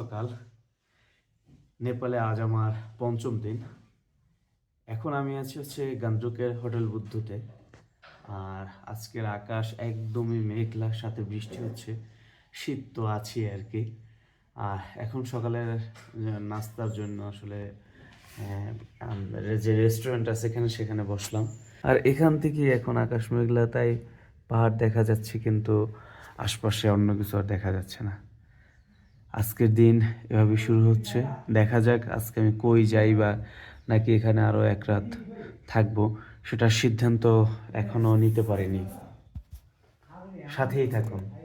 সকাল। নেপালে আজ আমার পঞ্চম দিন। এখন আমি আছি হচ্ছে গান্দ্রকের হোটেল বুদ্ধতে। আর আজকের আকাশ একদমই মেঘলার সাথে বৃষ্টি হচ্ছে, শীত তো আছে আর কি। আর এখন সকালের নাস্তার জন্য আসলে যে রেস্টুরেন্ট আছে এখানে, সেখানে বসলাম। আর এখান থেকে এখন আকাশ মেঘলা, তাই পাহাড় দেখা যাচ্ছে, কিন্তু আশপাশে অন্য কিছু আর দেখা যাচ্ছে না। আজকের দিন এভাবে শুরু হচ্ছে। দেখা যাক আজকে আমি কই যাই বা নাকি এখানে আরও এক রাত থাকব, সেটার সিদ্ধান্ত এখনও নিতে পারিনি। সাথেই থাকুন।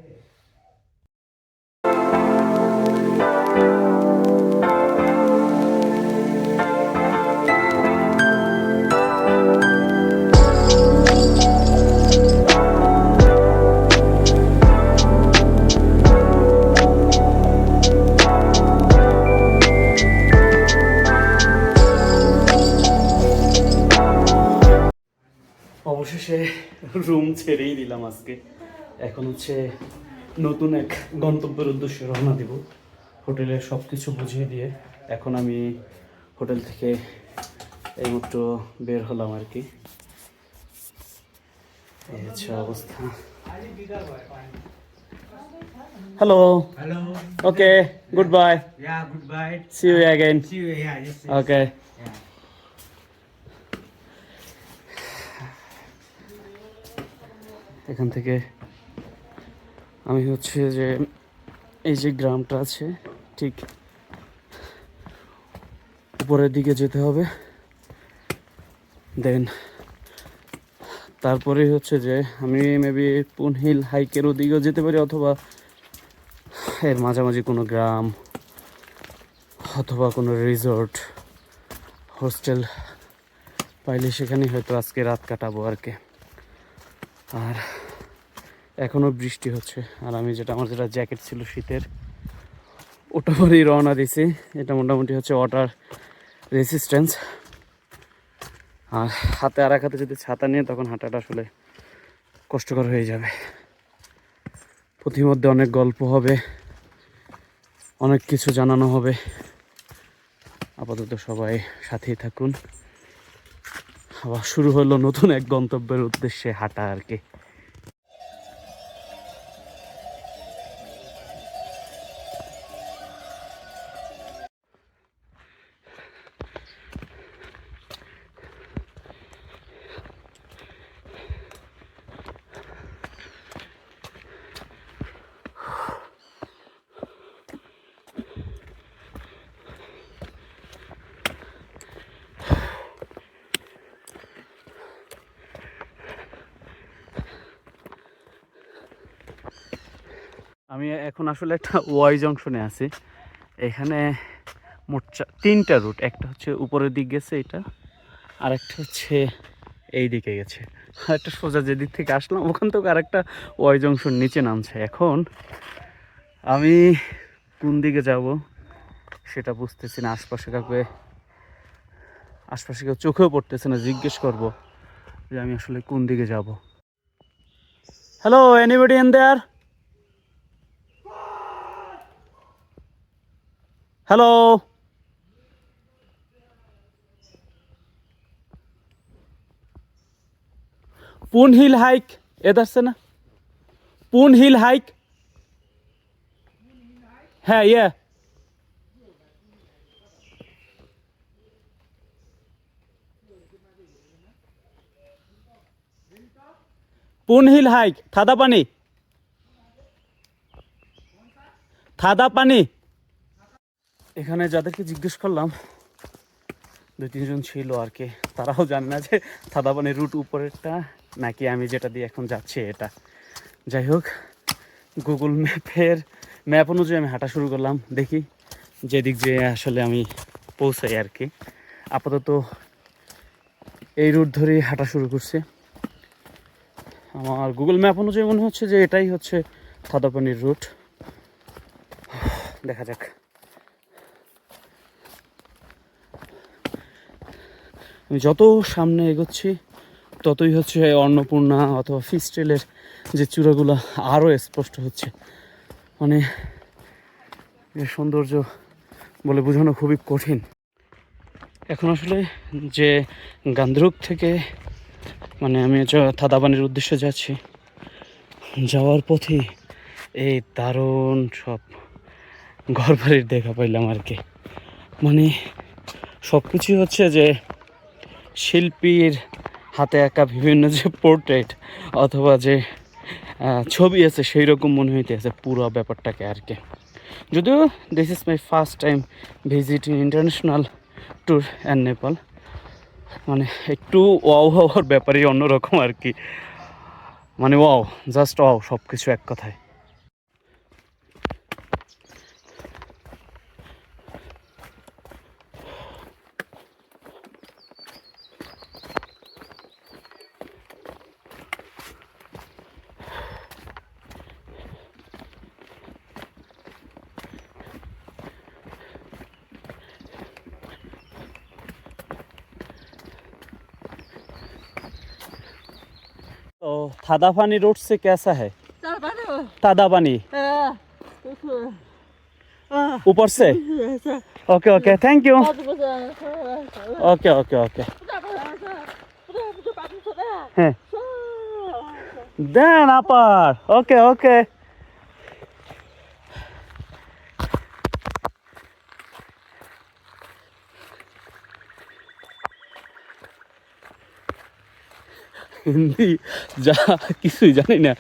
রুম ছেড়েই দিলাম আজকে। এখন হচ্ছে নতুন এক গন্তব্যের উদ্দেশ্যে রওনা দিব হোটেলের সব কিছু বুঝিয়ে দিয়ে। এখন আমি হোটেল থেকে এই এইমাত্র বের হলাম আর কি। এই হচ্ছে অবস্থা। Hello Hello. Okay good bye good bye see you again yes. yes. Okay এখান থেকে আমি হচ্ছে যে এই যে গ্রামটা আছে, ঠিক উপরের দিকে যেতে হবে। দেন তারপরে হচ্ছে যে আমি মেবি পুনহিল হাইকের ওদিকেও যেতে পারি অথবা এর মাঝামাঝি কোনো গ্রাম অথবা কোনো রিসোর্ট হোস্টেল পাইলে সেখানেই হয়তো আজকে রাত কাটাবো আর কি। আর এখনও বৃষ্টি হচ্ছে। আর আমি যেটা, আমার যেটা জ্যাকেট ছিল শীতের, ওটা পরেই রওনা দিছি এটা মোটামুটি হচ্ছে ওয়াটার রেসিস্ট্যান্স আর হাতে আর এক হাতে যদি ছাতা নিয়ে, তখন হাঁটাটা আসলে কষ্টকর হয়ে যাবে। প্রতিমধ্যে অনেক গল্প হবে, অনেক কিছু জানানো হবে। আপাতত সবাই সাথেই থাকুন। আবার শুরু হলো নতুন এক গন্তব্যের উদ্দেশ্যে হাঁটা আর কি। আমি এখন আসলে একটা ওয়াই জংশনে আছি। এখানে মোট তিনটা রুট, একটা হচ্ছে উপরের দিক গেছে এটা আর একটা হচ্ছে এই দিকে গেছে। আর একটা সোজা যেদিক থেকে আসলাম, ওখান থেকে আরেকটা ওয়াই জংশন নিচে নামছে। এখন আমি কোন দিকে যাব সেটা বুঝতেছি না, আশপাশে কাউকে, আশপাশে কেউ চোখেও পড়তেছে না, জিজ্ঞেস করব যে আমি আসলে কোন দিকে যাব। Hello anybody in there hello पून हिल हाइक इधर से ना पून हिल हाइक है ये पून हिल हाइक थादा पानी थादा पानी এখানে যাদেরকে জিজ্ঞেস করলাম, দুই, তিনজন ছিল আর কি, তারাও জানে না যে থাদাপানির রুট উপরেরটা নাকি আমি যেটা দিয়ে এখন যাচ্ছি এটা। যাই হোক গুগল ম্যাপের ম্যাপ অনুযায়ী আমি হাঁটা শুরু করলাম, দেখি যেদিক যে আসলে আমি পৌঁছাই আর কি। আপাতত এই রুট ধরেই হাঁটা শুরু করছে। আমার গুগল ম্যাপ অনুযায়ী মনে হচ্ছে যে এটাই হচ্ছে থাদাপানির রুট দেখা যাক। আমি যত সামনে এগোচ্ছি, ততই হচ্ছে অন্নপূর্ণা অথবা ফিস্টেলের যে চূড়াগুলো আরও স্পষ্ট হচ্ছে। মানে সৌন্দর্য বলে বোঝানো খুবই কঠিন। এখন আসলে যে গান্দ্রুক থেকে মানে আমি থাদাবানির উদ্দেশ্যে যাচ্ছি, যাওয়ার পথে এই দারুণ সব ঘর বাড়ির দেখা পাইলাম আর কি। মানে সব কিছুই হচ্ছে যে শিল্পীর হাতে আঁকা বিভিন্ন যে পোর্ট্রেট অথবা যে ছবি আছে সেই রকম মনে হইতেছে পুরো ব্যাপারটাকে আর কি। যদিও this is my first time visit in international tour and Nepal মানে একটু ওয়াও হওয়ার ব্যাপারই অন্যরকম আর কি। মানে ওয়াও জাস্ট ওয়াও সব কিছু এক কথায়। थादा पानी रोड से कैसा है तादा पानी ऊपर से okay okay thank you okay okay okay then okay okay Hindi যা কিছুই জানি না।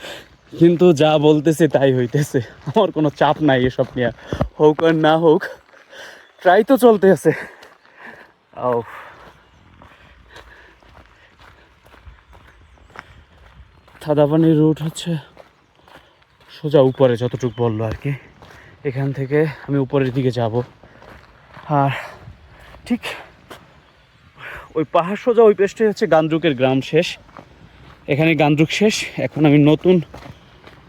কিন্তু যা বলতেছে তাই হইতেছে। আমার কোনো চাপ নাই এসব নিয়ে। হোক আর না হোক ট্রাই তো চলতে আছে। ও থাদাপানির রুট হচ্ছে সোজা উপরে, যতটুকু বলল আর কি। এখান থেকে আমি উপরের দিকে যাব। আর ঠিক ওই পাহাড় সোজা ওই পেস্টে হচ্ছে গান্দ্রুকের গ্রাম শেষ। এখানে গান্দ্রুক শেষ। এখন আমি নতুন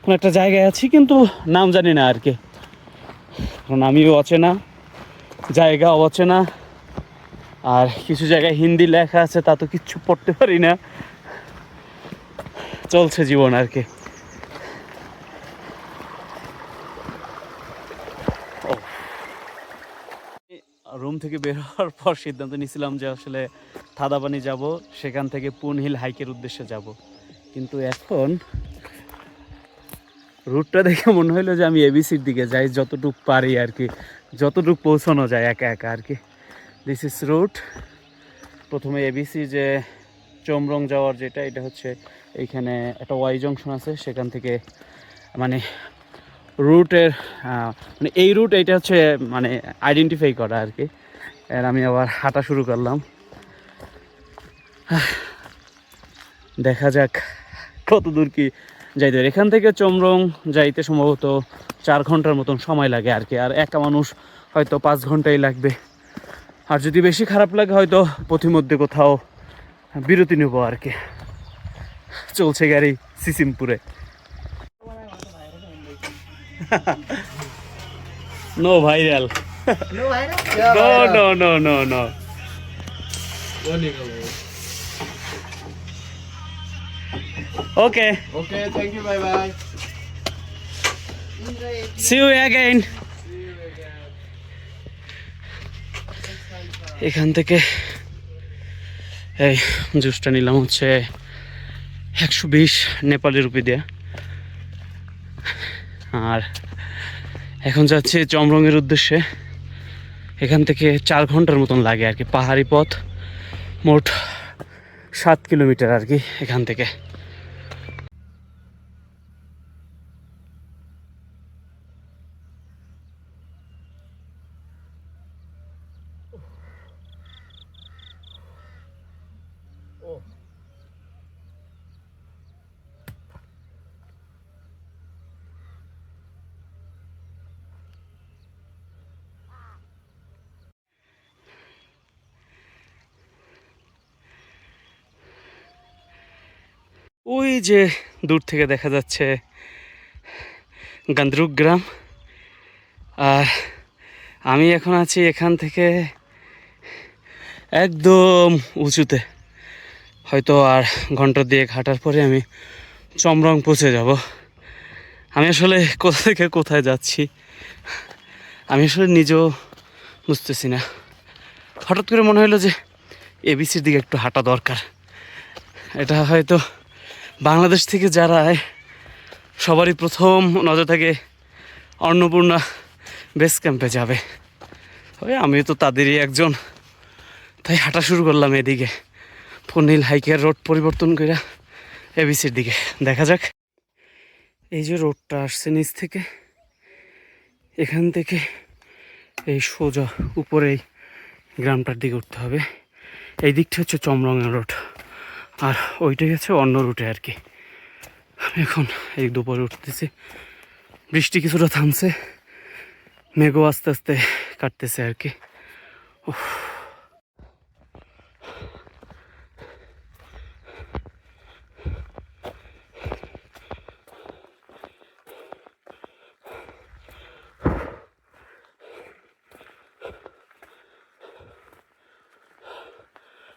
কোনো একটা জায়গায় আছি, কিন্তু নাম জানি না আর কি। কারণ আমিও অচেনা, জায়গা অচেনা আর কিছু জায়গায় হিন্দি লেখা আছে, তা তো কিচ্ছু পড়তে পারি না। চলছে জীবন আর কি। রুম থেকে বের হওয়ার পর সিদ্ধান্ত নিয়েছিলাম যে আসলে থাদাবানি যাব, সেখান থেকে পুন হিল হাইকের উদ্দেশ্যে যাব। কিন্তু এখন রুটটা দেখে মনে হলো যে আমি এবিসির দিকে যাই, যতটুকু পারি আর কি, যতটুকু পৌঁছানো যায় একা একা আর কি। দিস ইজ রুট প্রথমে এবিসি যে চমরং যাওয়ার যেটা, এটা হচ্ছে এইখানে একটা ওয়াই জংশন আছে, সেখান থেকে মানে রুটের মানে এই রুট এটা হচ্ছে মানে আইডেন্টিফাই করা আর কি। আর আমি আবার হাঁটা শুরু করলাম। দেখা যাক কত দূর কি যাইতে। এখান থেকে চমরং যাইতে সম্ভবত চার ঘণ্টার মতন সময় লাগে আর কি। আর একা মানুষ হয়তো পাঁচ ঘন্টাই লাগবে। আর যদি বেশি খারাপ লাগে হয়তো পথিমধ্যে কোথাও বিরতি নেব আর কি। চলছে গাড়ি সিসিমপুরে। No viral no no no no no okay Okay, thank you. Bye bye. See you again এখান থেকে এই জুসটা নিলাম হচ্ছে একশো বিশ নেপালি রুপি দিয়ে। আর এখন যাচ্ছি চমরঙের উদ্দেশ্যে। এখান থেকে চার ঘণ্টার মতন লাগে আর কি পাহাড়ি পথ, মোট সাত কিলোমিটার আর কি এখান থেকে ওই যে দূর থেকে দেখা যাচ্ছে গান্দ্রুক গ্রাম আর আমি এখন আছি এখান থেকে একদম উঁচুতে। হয়তো আর ঘণ্টা দিয়ে হাঁটার পরে আমি চমরং পৌঁছে যাব। আমি আসলে কোথা থেকে কোথায় যাচ্ছি, আমি আসলে নিজেও বুঝতেছি না। হঠাৎ করে মনে হলো যে এবিসির দিকে একটু হাঁটা দরকার। এটা হয়তো বাংলাদেশ থেকে যারা আয়, সবারই প্রথম নজর থাকে অন্নপূর্ণা বেস ক্যাম্পে যাবে। ওই আমি তো তাদেরই একজন। তাই হাঁটা শুরু করলাম এদিকে। ফনিল হাইকের রোড পরিবর্তন করে এবিসির দিকে। দেখা যাক। এই যে রোডটা আসছে নিচ থেকে। এখান থেকে এই সোজা উপরে এই গ্রামটার দিকে উঠতে হবে। এই দিকটা হচ্ছে চমরঙ্গা রোড। আর ওইটাই হচ্ছে অন্য রুটে আর কি। আমি এখন এই দুপুরে উঠতেছি। বৃষ্টি কিছুটা থামছে। মেঘও আস্তে আস্তে কাটতেছে আর কি। উফ।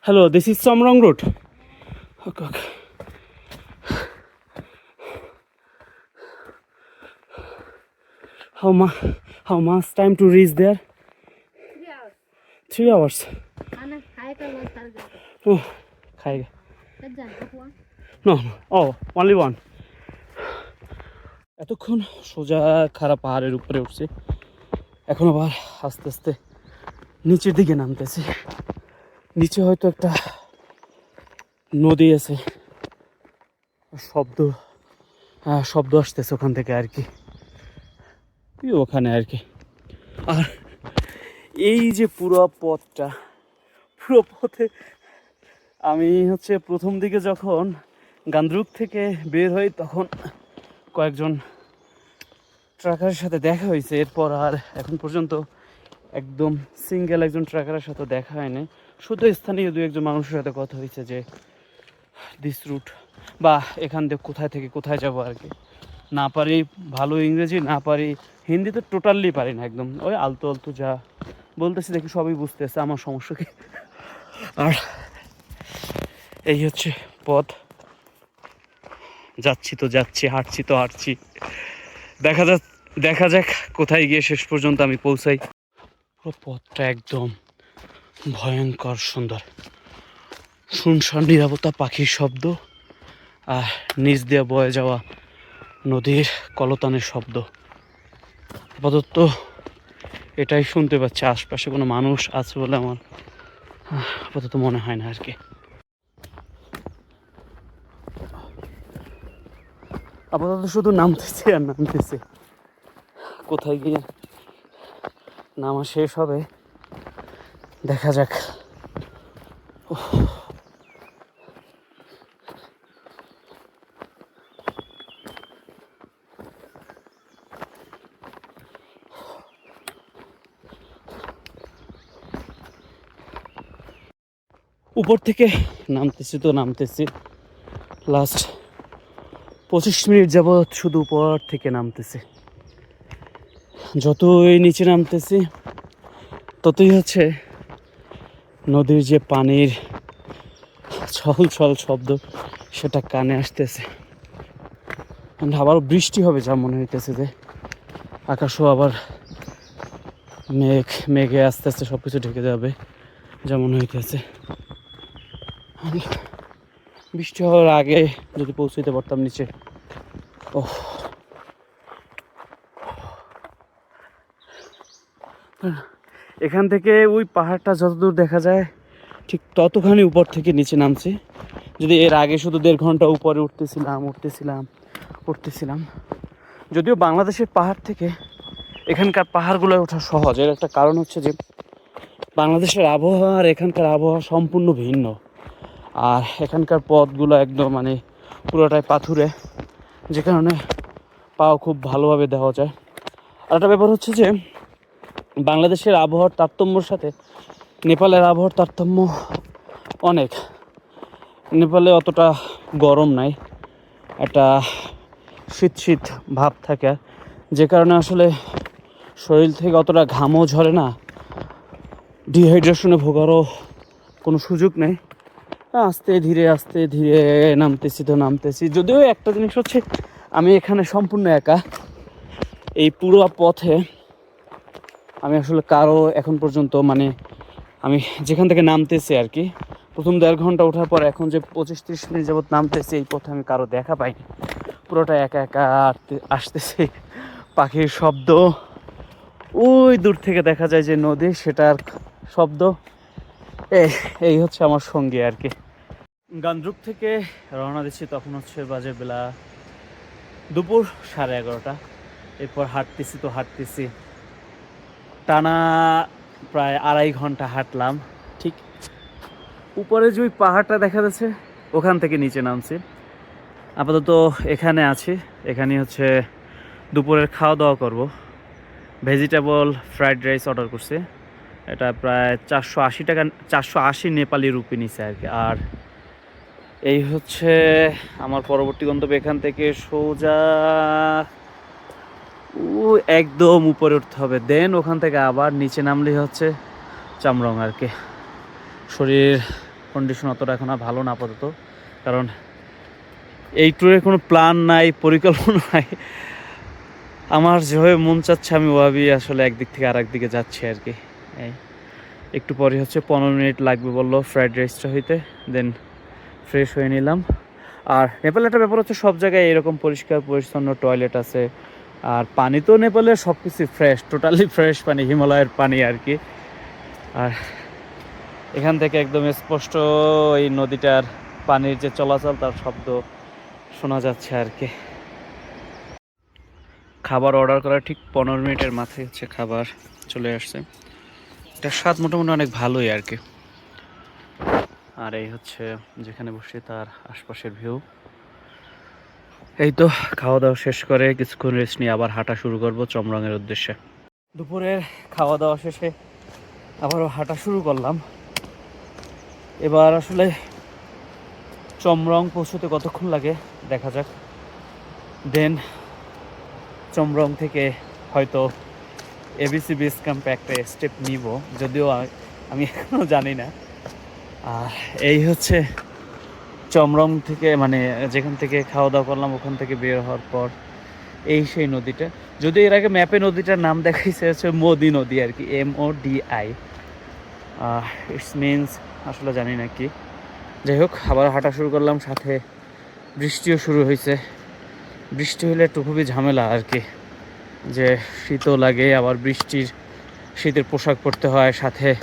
Hello, this is Somrong Road. Okay, okay. How much? How much time to reach there? Three hours. Three hours. खाना खाए का लॉस कर गया Oh, खाएगा. कब जाना हुआ No, no. Oh, only one. এতক্ষণ সোজা খারাপ পাহাড়ের উপরে উঠছি এখন আবার আস্তে আস্তে নিচের দিকে নামতেছি নিচে হয়তো একটা নদী আছে। শব্দ শব্দ আসতেছে ওখান থেকে আর কি। ওখানে আর কি। আর এই যে পুরো পথটা, পুরো পথে আমি হচ্ছে প্রথম দিকে যখন গান্দ্রুক থেকে বের হই, তখন কয়েকজন ট্রাকারের সাথে দেখা হয়েছে। এরপর আর এখন পর্যন্ত একদম সিঙ্গেল একজন ট্রাকারের সাথে দেখা হয়নি। শুধু স্থানীয় দু একজন মানুষের সাথে কথা হয়েছে যে দিস রুট বা এখান থেকে কোথায় থেকে কোথায় যাব আর কি। না পারি ভালো ইংরেজি, না পারি হিন্দি তো টোটালি পারি না একদম। ওই আলতো আলতো যা বলতেছি দেখি সবই বুঝতেছে আমার সমস্যা কি? আর এই হচ্ছে পথ। যাচ্ছি তো যাচ্ছি, হাঁটছি তো হাঁটছি। দেখা যাক দেখা যাক কোথায় গিয়ে শেষ পর্যন্ত আমি পৌঁছাই। পথটা একদম ভয়ঙ্কর সুন্দর। শুনশান নিরাপত্তা পাখির শব্দ আর নিচ দিয়ে বয়ে যাওয়া নদীর কলতানের শব্দ। আপাতত এটাই শুনতে পাচ্ছি, আশপাশে কোনো মানুষ আছে বলে আমার আপাতত মনে হয় না আর কি। আপাতত শুধু নামতেছে আর নামতেছে। কোথায় গিয়ে নামা শেষ হবে, দেখা যাক। উপর থেকে নামতেছি তো নামতেছি। লাস্ট পঁচিশ মিনিট যাবৎ শুধু উপর থেকে নামতেছি। যতই নিচে নামতেছি, ততই হচ্ছে নদীর যে পানির ছল ছল শব্দ, সেটা কানে আসতেছে। আবারও বৃষ্টি হবে যা মনে হইতেছে যে, আকাশও আবার মেঘ, মেঘে আস্তে আস্তে সব কিছু ঢেকে যাবে যা মনে হইতেছে। বৃষ্টি হওয়ার আগে যদি পৌঁছতে পারতাম নিচে। ও এখান থেকে ওই পাহাড়টা যতদূর দেখা যায়, ঠিক ততখানি উপর থেকে নিচে নামছি। যদি এর আগে শুধু দেড় ঘণ্টা উপরে উঠতেছিলাম উঠতেছিলাম উঠতেছিলাম। যদিও বাংলাদেশের পাহাড় থেকে এখানকার পাহাড়গুলো ওঠা সহজ। এর একটা কারণ হচ্ছে যে, বাংলাদেশের আবহাওয়া আর এখানকার আবহাওয়া সম্পূর্ণ ভিন্ন। আর এখানকার পথগুলো একদম মানে পুরোটাই পাথুরে, যে কারণে পাও খুব ভালোভাবে দেওয়া যায়। আর একটা ব্যাপার হচ্ছে যে, বাংলাদেশের আবহাওয়ার তারতম্যর সাথে নেপালের আবহাওয়ার তারতম্য অনেক। নেপালে অতটা গরম নাই, একটা শীত শীত ভাব থাকে। যে কারণে আসলে শরীর থেকে অতটা ঘামও ঝরে না, ডিহাইড্রেশনে ভোগারও কোনো সুযোগ নেই। আস্তে ধীরে আস্তে ধীরে নামতেছি তো, নামতেছি। যদিও একটা জিনিস হচ্ছে, আমি এখানে সম্পূর্ণ একা। এই পুরো পথে আমি আসলে কারও এখন পর্যন্ত মানে আমি যেখান থেকে নামতেছি আর কি, প্রথম দেড় ঘণ্টা ওঠার পর এখন যে পঁচিশ তিরিশ মিনিট যাবত নামতেছি, এই পথে আমি কারও দেখা পাইনি। পুরোটা একা একা আসতেছি। পাখির শব্দ, ওই দূর থেকে দেখা যায় যে নদী, সেটার শব্দ। এই হচ্ছে আমার সঙ্গী আর কি। গান্দ্রুক থেকে রওনা দিচ্ছি তখন হচ্ছে বাজে বেলা দুপুর সাড়ে এগারোটা। এরপর হাঁটতেছি তো হাঁটতেছি। টানা প্রায় আড়াই ঘণ্টা হাঁটলাম। ঠিক উপরে যে ওই পাহাড়টা দেখা যাচ্ছে, ওখান থেকে নিচে নামছি। আপাতত এখানে আছি। এখানে হচ্ছে দুপুরের খাওয়া দাওয়া করব। ভেজিটেবল, ফ্রাইড রাইস অর্ডার করছি। এটা প্রায় চারশো আশি টাকা, চারশো আশি নেপালি রুপি নিছে আর কি। আর এই হচ্ছে আমার পরবর্তী গন্তব্য, এখান থেকে সোজা ও একদম উপরে উঠতে হবে। দেন ওখান থেকে আবার নিচে নামলেই হচ্ছে চামরং আর কি। শরীর কন্ডিশন অতটা এখন আর ভালো না আপাতত, কারণ এই ট্যুরের কোনো প্ল্যান নাই, পরিকল্পনা নাই। আমার যেভাবে মন চাচ্ছে, আমি ওভাবেই আসলে একদিক থেকে আরেক দিকে যাচ্ছি আর কি। একটু পরে হচ্ছে পনেরো মিনিট লাগবে বলল ফ্রাইড রাইসটা হইতে দেন ফ্রেশ হয়ে নিলাম। আর নেপালে একটা ব্যাপার হচ্ছে সব জায়গায় এরকম পরিষ্কার পরিচ্ছন্ন টয়লেট আছে। আর পানি তো নেপালে সব কিছু ফ্রেশ টোটালি ফ্রেশ পানি, হিমালয়ের পানি আর কি। আর এখান থেকে একদম স্পষ্ট এই নদীটার পানির যে চলাচল, তার শব্দ শোনা যাচ্ছে আর কি। খাবার অর্ডার করা ঠিক পনেরো মিনিটের মাথায় হচ্ছে খাবার চলে আসছে। এটার স্বাদ মোটামুটি অনেক ভালোই আর কি। আর এই হচ্ছে যেখানে বসে তার আশপাশের ভিউ এই তো খাওয়া দাওয়া শেষ করে কিছুক্ষণ রেস্ট নিয়ে আবার হাঁটা শুরু করব চমরঙের উদ্দেশ্যে। দুপুরের খাওয়া দাওয়া শেষে আবারও হাঁটা শুরু করলাম। এবার আসলে চমরং পৌঁছতে কতক্ষণ লাগে দেখা যাক। দেন চমরং থেকে হয়তো এবিসি বেস ক্যাম্পে একটা স্টেপ নিব, যদিও আমি এখনও জানি না। আর এই হচ্ছে চমরং থেকে মানে যেখান থেকে খাওয়া দাওয়া করলাম, ওখান থেকে বের হওয়ার পর এই সেই নদীটা। যদি এর আগে ম্যাপে নদীটার নাম দেখাইছে, হচ্ছে মোদি নদী আর কি M O D I it's means আসলে জানি না কি। যাই হোক, আবার হাঁটা শুরু করলাম, সাথে বৃষ্টিও শুরু হয়েছে বৃষ্টি হলে একটু খুবই ঝামেলা আর কি। যে শীতও লাগে, আবার বৃষ্টির, শীতের পোশাক পরতে হয়, সাথে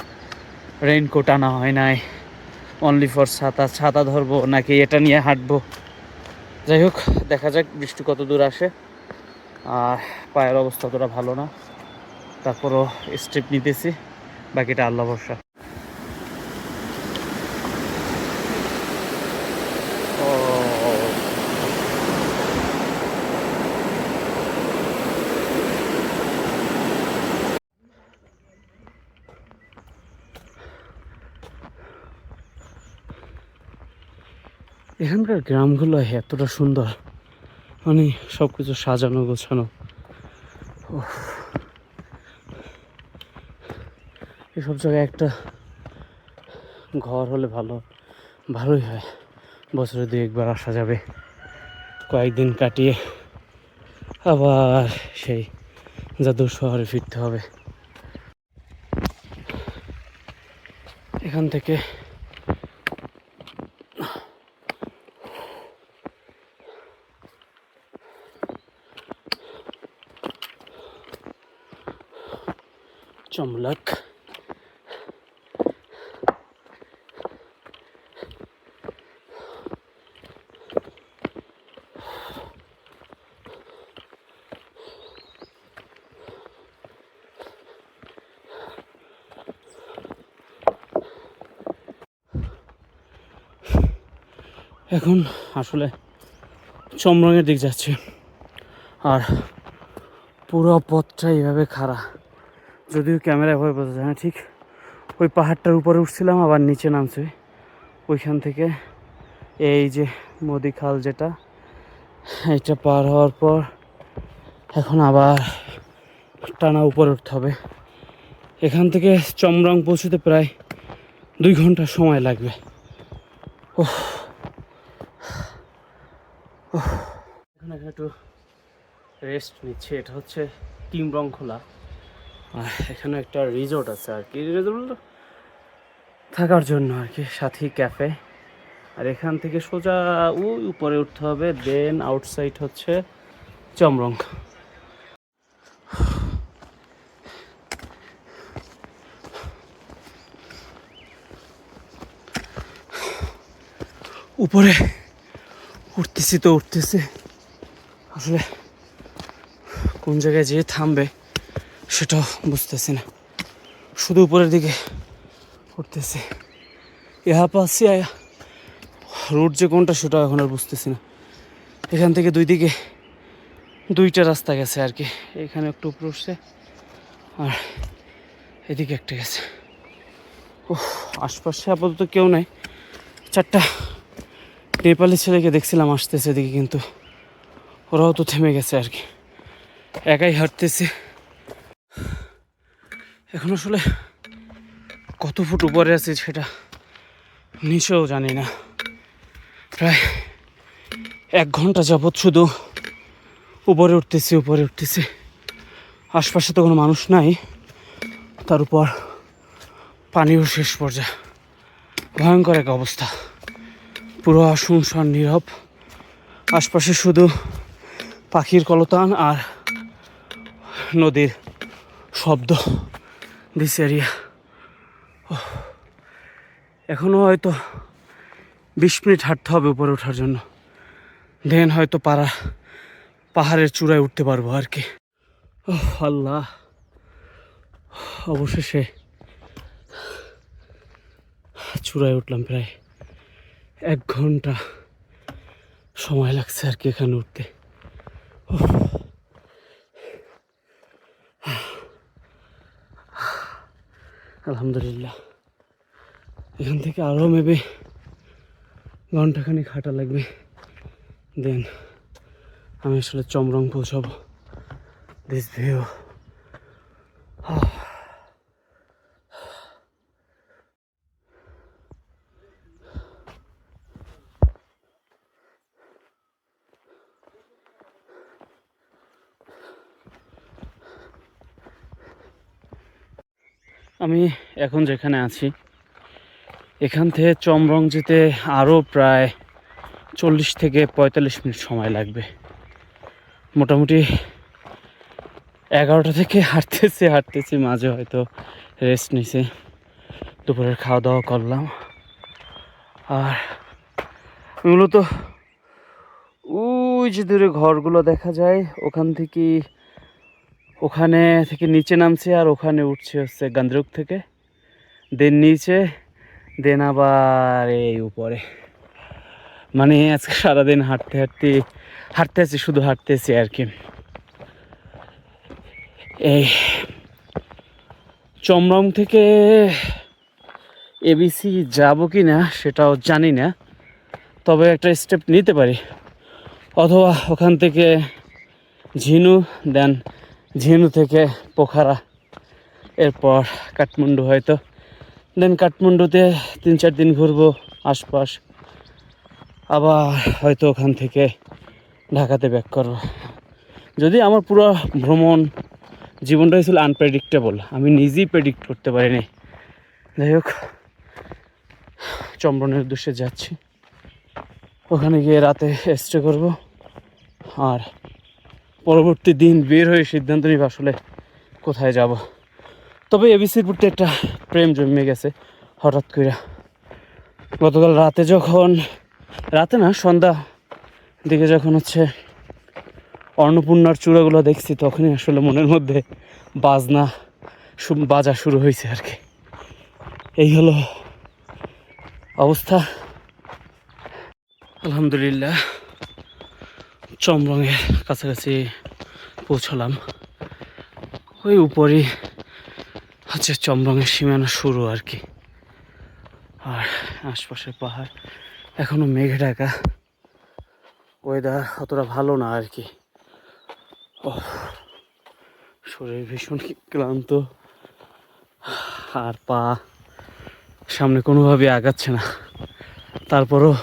রেইনকোট আনা হয় নাই। অনলি ফর ছাতা ছাতা ধরবো নাকি এটা নিয়ে হাঁটবো? যাই হোক, দেখা যাক বৃষ্টি কত দূর আসে। আর পায়ের অবস্থা অতটা ভালো না। তারপরও স্টেপ নিতেছি, বাকিটা আল্লাহ ভরসা। এখানকার গ্রামগুলো এতটা সুন্দর। মানে সব কিছু সাজানো, গোছানো। এসব জায়গায় একটা ঘর হলে ভালো, ভালোই হয়। বছরে দুই একবার আসা যাবে। কয়েকদিন কাটিয়ে আবার সেই জাদুর শহরে ফিরতে হবে। এখান থেকে চমলক এখন আসলে চমরঙের দিক যাচ্ছে। আর পুরো পথটা এইভাবে খাড়া। যদিও ক্যামেরায় ভয় বোঝা যায় না, ঠিক ওই পাহাড়টার উপরে উঠছিলাম, আবার নিচে নামছে। ওইখান থেকে এই যে নদী খাল যেটা এটা পার হওয়ার পর এখন আবার টানা উপরে উঠতে হবে। এখান থেকে চমরং পৌঁছতে প্রায় দুই ঘণ্টা সময় লাগবে। ওহ। এখন একটু রেস্ট নিচ্ছে, এটা হচ্ছে তিন রং খোলা। আর এখানে একটা রিসোর্ট আছে আর কি। রিসোর্ট থাকার জন্য আর কি, সাথী ক্যাফে আর এখান থেকে সোজা ওই উপরে উঠতে হবে দেন আউটসাইড হচ্ছে চমরং। উপরে উঠতেছি তো, উঠতেছি। আসলে কোন জায়গায় যেয়ে থামবে? সেটাও বুঝতেছি না। শুধু উপরের দিকে উঠতেছি। ইহা পাচ্ছি আয়া। রুট যে কোনটা সেটাও এখন আর বুঝতেছি না। এখান থেকে দুই দিকে দুইটা রাস্তা গেছে আর কি। এখানে একটু উপরে উঠছে আর এদিকে একটা গেছে। ও আশপাশে আপাতত কেউ নাই। চারটা নেপালি ছেলেকে দেখছিলাম আসতেছে এদিকে কিন্তু। ওরাও তো থেমে গেছে আর কি। একাই হাঁটতেছে। এখন আসলে কত ফুট উপরে আছে সেটা নিচেও জানি না। প্রায় এক ঘণ্টা যাবৎ শুধু উপরে উঠতেছি উপরে উঠতেছি। আশপাশে তো কোনো মানুষ নাই। তার উপর পানিও শেষ পর্যায়ে। ভয়ঙ্কর এক অবস্থা। পুরো শুনশান নীরব। আশপাশে শুধু পাখির কলতান আর নদীর শব্দ। দিস এরিয়া এখনও হয়তো বিশ মিনিট হাঁটতে হবে উপরে ওঠার জন্য। দেন হয়তো পাড়া পাহাড়ের চূড়ায় উঠতে পারব আর কি। ওহ, আল্লাহ। অবশেষে চূড়ায় উঠলাম প্রায় এক ঘণ্টা সময় লাগছে আর কি এখানে উঠতে। উফ। আলহামদুলিল্লাহ। এখান থেকে আরও মেবে ঘন্টাখানি খাটা লাগবে। দেন আমি আসলে চমরং পৌঁছাবো। দিস ভিউ আমি এখন যেখানে আছি, এখান থেকে চমরং যেতে আরও প্রায় চল্লিশ থেকে পঁয়তাল্লিশ মিনিট সময় লাগবে। মোটামুটি এগারোটা থেকে হাঁটতেছি হাঁটতেছি, মাঝে হয়তো রেস্ট নিছে। দুপুরের খাওয়া দাওয়া করলাম। আর মূলত ওই যে দূরে ঘরগুলো দেখা যায়, ওখান থেকে ওখানে থেকে নিচে নামছে আর ওখানে উঠছে হচ্ছে গান্দ্রুক থেকে। দেন নিচে, দেন আবার এই উপরে। মানে আজকে সারাদিন হাঁটতে হাঁটতে হাঁটতে আছি, শুধু হাঁটতেছি আর কি। এই চমরম থেকে এবিসি যাব কি না সেটাও জানি না, তবে একটা স্টেপ নিতে পারি। অথবা ওখান থেকে ঝিনু দেন ঝিনু থেকে পোখারা, এরপর কাঠমান্ডু হয়তো। দেন কাঠমান্ডুতে তিন চার দিন ঘুরবো আশপাশ। আবার হয়তো ওখান থেকে ঢাকাতে ব্যাক করব। যদি আমার পুরো ভ্রমণ জীবনটা ছিল আনপ্রেডিক্টেবল আমি নিজেই প্রেডিক্ট করতে পারিনি। যাই হোক, চম্বনের উদ্দেশ্যে যাচ্ছি। ওখানে গিয়ে রাতে স্টে করব। আর পরবর্তী দিন বের হয়ে সিদ্ধান্ত নিব আসলে কোথায় যাব। তবে এবিসির প্রতি একটা প্রেম জন্মে গেছে, হঠাৎ করে গতকাল রাতে যখন, রাতে না, সন্ধ্যা দিকে যখন হচ্ছে অন্নপূর্ণার চূড়াগুলো দেখছি, তখনই আসলে মনের মধ্যে বাজনা বাজা শুরু হয়েছে আর কি। এই হলো অবস্থা। আলহামদুলিল্লাহ। চমরঙের কাছাকাছি পৌঁছলাম। ওই উপরই হচ্ছে চমরঙের সীমানা শুরু আর কি। আর আশপাশের পাহাড় এখনও মেঘে ঢাকা। ওয়েদার অতটা ভালো না আর কি। ও শরীর ভীষণ ক্লান্ত। আর পা সামনে কোনোভাবে আগাচ্ছে না। তারপরও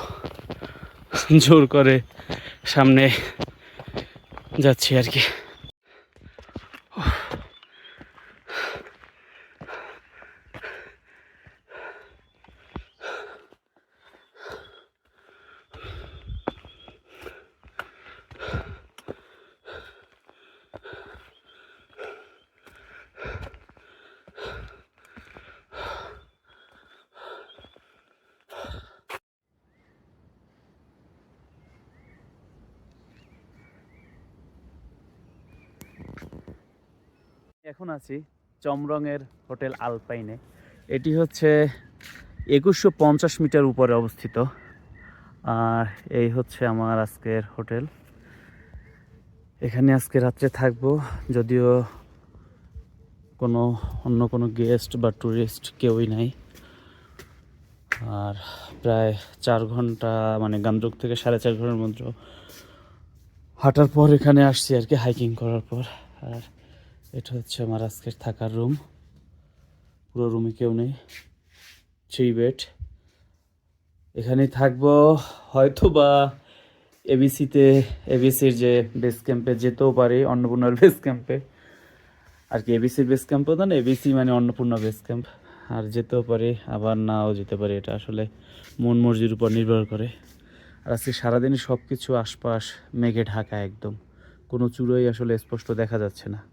জোর করে সামনে যাচ্ছি আর কি এখন আছি, চমরঙের হোটেল আলপাইনে। এটি হচ্ছে একুশশো পঞ্চাশ মিটার উপরে অবস্থিত। আর এই হচ্ছে আমার আজকের হোটেল। এখানে আজকে রাত্রে থাকব, যদিও কোনো, অন্য কোনো গেস্ট বা ট্যুরিস্ট কেউই নাই। আর প্রায় চার ঘণ্টা মানে গামজক থেকে সাড়ে চার ঘণ্টার মধ্যে হাঁটার পর এখানে আসছি আর কি হাইকিং করার পর। আর এটা হচ্ছে আমার আজকের থাকার রুম পুরো রুমে কেউ নেই। থ্রি বেড এখানেই থাকব। হয়তো বা এবিসিতে এবিসির যে বেস ক্যাম্পে যেতেও পারি, অন্নপূর্ণার বেস ক্যাম্পে আর কি এবিসির বেস ক্যাম্পও তো না এবিসি মানে অন্নপূর্ণা বেস ক্যাম্প আর যেতেও পারি, আবার নাও যেতে পারি। এটা আসলে মন মর্জির উপর নির্ভর করে। আর আজকে সারাদিনই সব কিছু আশপাশ মেঘে ঢাকা একদম। কোনো চূড়োই আসলে স্পষ্ট দেখা যাচ্ছে না।